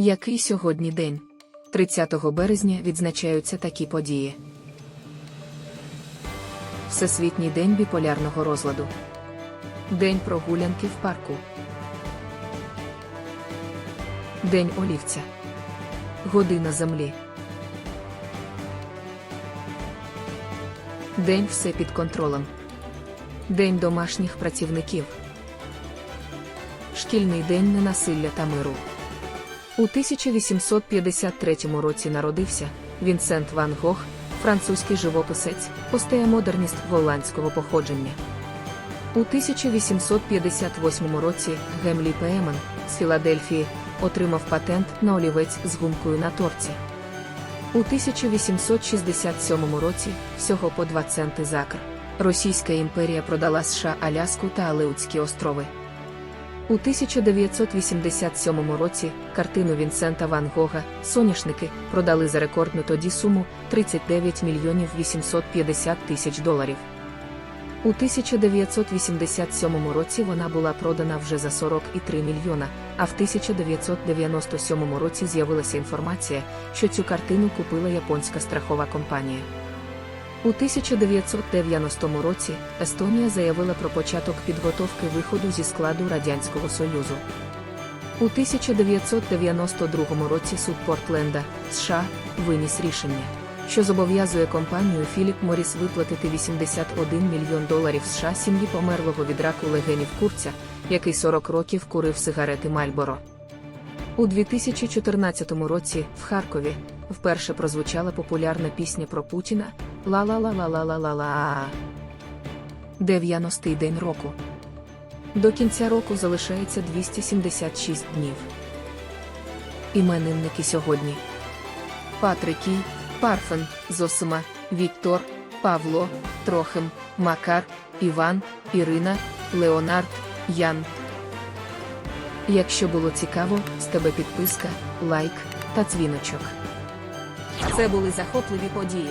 Який сьогодні день? 30 березня відзначаються такі події. Всесвітній день біполярного розладу. День прогулянки в парку. День олівця. Година землі. День все під контролем. День домашніх працівників. Шкільний день ненасилля та миру. У 1853 році народився Вінсент Ван Гог, французький живописець, постея-модерніст голландського походження. У 1858 році Гемлі Пеемен з Філадельфії отримав патент на олівець з гумкою на торці. У 1867 році, всього по 2 центи за акр, Російська імперія продала США Аляску та Алеутські острови. У 1987 році картину Вінсента Ван Гога Соняшники продали за рекордну тоді суму 39 мільйонів 850 тисяч доларів. У 1987 році вона була продана вже за 43 мільйона, а в 1997 році з'явилася інформація, що цю картину купила японська страхова компанія. У 1990 році Естонія заявила про початок підготовки виходу зі складу Радянського Союзу. У 1992 році суд Портленда, США, виніс рішення, що зобов'язує компанію Філіп Моріс виплатити 81 мільйон доларів США сім'ї померлого від раку легенів курця, який 40 років курив сигарети Мальборо. У 2014 році в Харкові вперше прозвучала популярна пісня про Путіна Ла-ла-ла-ла-ла-ла-ла-ла. 90-й день року. До кінця року залишається 276 днів. Іменинники сьогодні. Патрикій, Парфен, Зосима, Віктор, Павло, Трохим, Макар, Іван, Ірина, Леонард, Ян. Якщо було цікаво, з тебе підписка, лайк та дзвіночок. Це були захопливі події.